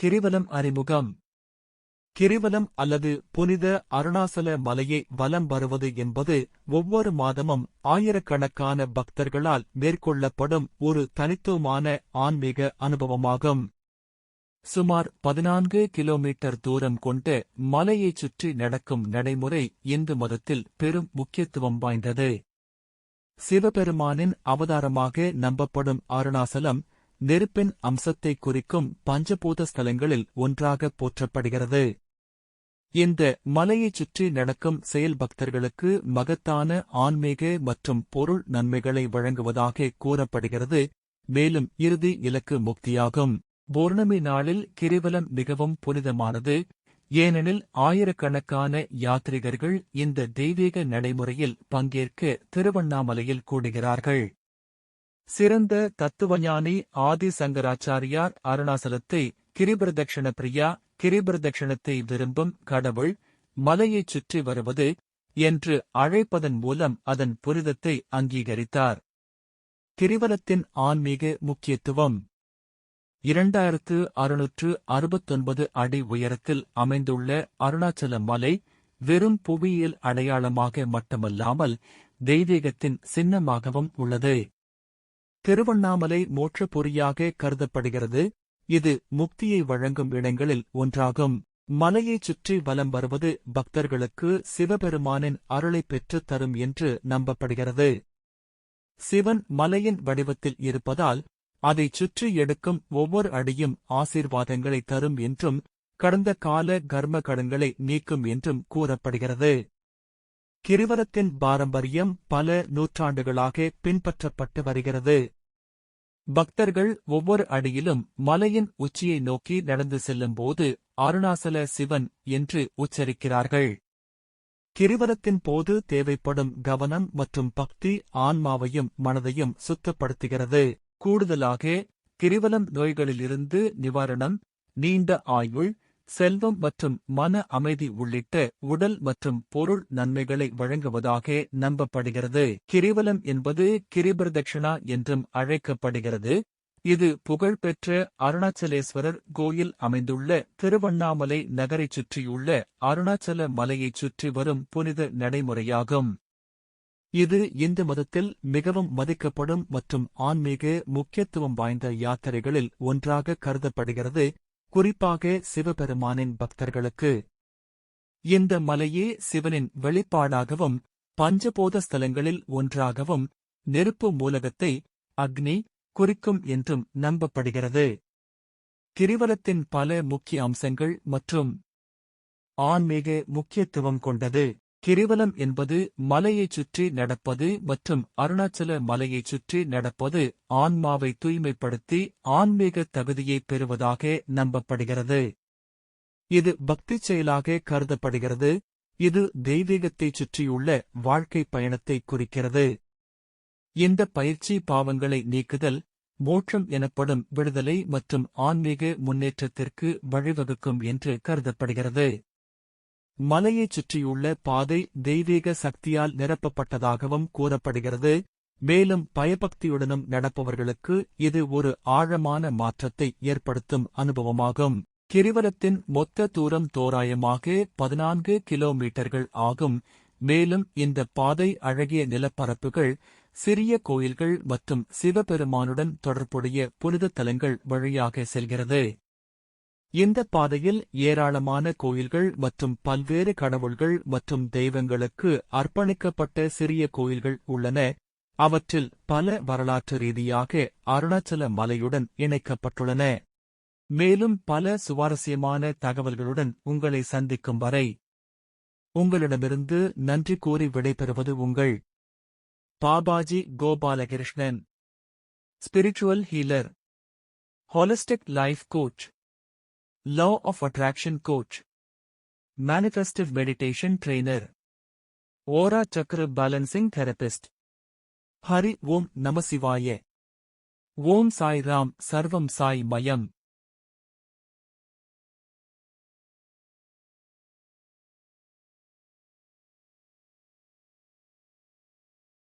கிரிவலம் அறிமுகம். கிரிவலம் அல்லது புனித அருணாசல மலையை வலம் வருவது என்பது ஒவ்வொரு மாதமும் ஆயிரக்கணக்கான பக்தர்களால் மேற்கொள்ளப்படும் ஒரு தனித்துவமான ஆன்மீக அனுபவமாகும். சுமார் பதினான்கு கிலோமீட்டர் தூரம் கொண்டு மலையைச் சுற்றி நடக்கும் நடைமுறை இந்து மதத்தில் பெரும் முக்கியத்துவம் வாய்ந்தது. சிவபெருமானின் அவதாரமாக நம்பப்படும் அருணாசலம் நெருப்பின் அம்சத்தை குறிக்கும் பஞ்சபூத ஸ்தலங்களில் ஒன்றாக போற்றப்படுகிறது. இந்த மலையைச் சுற்றி நடக்கும் செயல் பக்தர்களுக்கு மகத்தான ஆன்மீக மற்றும் பொருள் நன்மைகளை வழங்குவதாக கூறப்படுகிறது. மேலும் இறுதி இலக்கு முக்தியாகும். பௌர்ணமி நாளில் கிரிவலம் மிகவும் புனிதமானது. ஏனெனில் ஆயிரக்கணக்கான யாத்ரிகர்கள் இந்த தெய்வீக நடைமுறையில் பங்கேற்க திருவண்ணாமலையில் கூடுகிறார்கள். சிறந்த தத்துவஞானி ஆதி சங்கராச்சாரியார் அருணாசலத்தை கிரிபிரதக்ஷண பிரியா கிரிபிரதட்சணத்தை விரும்பும் கடவுள் மலையைச் சுற்றி வருவது என்று அழைப்பதன் மூலம் அதன் புரிதத்தை அங்கீகரித்தார். கிரிவலத்தின் ஆன்மீக முக்கியத்துவம். இரண்டாயிரத்து அறுநூற்று அறுபத்தொன்பது அடி உயரத்தில் அமைந்துள்ள அருணாச்சல மலை வெறும் புவியியல் அடையாளமாக மட்டுமல்லாமல் தெய்வீகத்தின் சின்னமாகவும் உள்ளது. திருவண்ணாமலை மோட்ச கருதப்படுகிறது. இது முக்தியை வழங்கும் இடங்களில் ஒன்றாகும். மலையைச் சுற்றி வலம் வருவது பக்தர்களுக்கு சிவபெருமானின் அருளை பெற்றுத் தரும் என்று நம்பப்படுகிறது. சிவன் மலையின் வடிவத்தில் இருப்பதால் அதைச் சுற்றி எடுக்கும் ஒவ்வொரு அடியும் ஆசீர்வாதங்களை தரும் என்றும் கடந்த கால கர்ம கடன்களை நீக்கும் என்றும் கூறப்படுகிறது. கிரிவலத்தின் பாரம்பரியம் பல நூற்றாண்டுகளாக பின்பற்றப்பட்டு வருகிறது. பக்தர்கள் ஒவ்வொரு அடியிலும் மலையின் உச்சியை நோக்கி நடந்து செல்லும்போது அருணாசல சிவன் என்று உச்சரிக்கிறார்கள். கிரிவலத்தின் போது தேவைப்படும் கவனம் மற்றும் பக்தி ஆன்மாவையும் மனதையும் சுத்தப்படுத்துகிறது. கூடுதலாக கிரிவலம் நோய்களிலிருந்து நிவாரணம் நீண்ட ஆயுள் செல்வம் மற்றும் மன அமைதி உள்ளிட்ட உடல் மற்றும் பொருள் நன்மைகளை வழங்குவதாக நம்பப்படுகிறது. கிரிவலம் என்பது கிரிபிரதட்சிணா என்றும் அழைக்கப்படுகிறது. இது புகழ்பெற்ற அருணாச்சலேஸ்வரர் கோயில் அமைந்துள்ள திருவண்ணாமலை நகரைச் சுற்றியுள்ள அருணாச்சல மலையைச் சுற்றி வரும் புனித நடைமுறையாகும். இது இந்து மதத்தில் மிகவும் மதிக்கப்படும் மற்றும் ஆன்மீக முக்கியத்துவம் வாய்ந்த யாத்திரைகளில் ஒன்றாக கருதப்படுகிறது. குறிப்பாக சிவபெருமானின் பக்தர்களுக்கு. இந்த மலையே சிவனின் வெளிப்பாடாகவும் பஞ்சபோத ஸ்தலங்களில் ஒன்றாகவும் நெருப்பு மூலகத்தை அக்னி குறிக்கும் என்றும் நம்பப்படுகிறது. கிரிவலத்தின் பல முக்கிய அம்சங்கள் மற்றும் ஆன்மீக முக்கியத்துவம் கொண்டது. கிரிவலம் என்பது மலையைச் சுற்றி நடப்பது மற்றும் அருணாச்சல மலையைச் சுற்றி நடப்பது ஆன்மாவை தூய்மைப்படுத்தி ஆன்மீக தகுதியை பெறுவதாக நம்பப்படுகிறது. இது பக்தி செயலாக கருதப்படுகிறது. இது தெய்வீகத்தைச் சுற்றியுள்ள வாழ்க்கை பயணத்தை குறிக்கிறது. இந்த பயிற்சி பாவங்களை நீக்குதல் மோட்சம் எனப்படும் விடுதலை மற்றும் ஆன்மீக முன்னேற்றத்திற்கு வழிவகுக்கும் என்று கருதப்படுகிறது. மலையைச் சுற்றியுள்ள பாதை தெய்வீக சக்தியால் நிரப்பப்பட்டதாகவும் கூறப்படுகிறது. மேலும் பயபக்தியுடனும் நடப்பவர்களுக்கு இது ஒரு ஆழமான மாற்றத்தை ஏற்படுத்தும் அனுபவமாகும். கிரிவலத்தின் மொத்த தூரம் தோராயமாக பதினான்கு கிலோமீட்டர்கள் ஆகும். மேலும் இந்த பாதை அழகிய நிலப்பரப்புகள் சிறிய கோயில்கள் மற்றும் சிவபெருமானுடன் தொடர்புடைய புனித தலங்கள் வழியாக செல்கிறது. இந்த பாதையில் ஏராளமான கோயில்கள் மற்றும் பல்வேறு கடவுள்கள் மற்றும் தெய்வங்களுக்கு அர்ப்பணிக்கப்பட்ட சிறிய கோயில்கள் உள்ளன. அவற்றில் பல வரலாற்று ரீதியாக அருணாச்சல மலையுடன் இணைக்கப்பட்டுள்ளன. மேலும் பல சுவாரஸ்யமான தகவல்களுடன் உங்களை சந்திக்கும் வரை உங்களிடமிருந்து நன்றி கூறி விடைபெறுவது உங்கள் Babaji Gopalakrishnan spiritual healer holistic life coach Law of Attraction Coach. Manifestive Meditation Trainer. Aura Chakra Balancing Therapist. Hari Om Namasivaya Om Sai Ram Sarvam Sai Mayam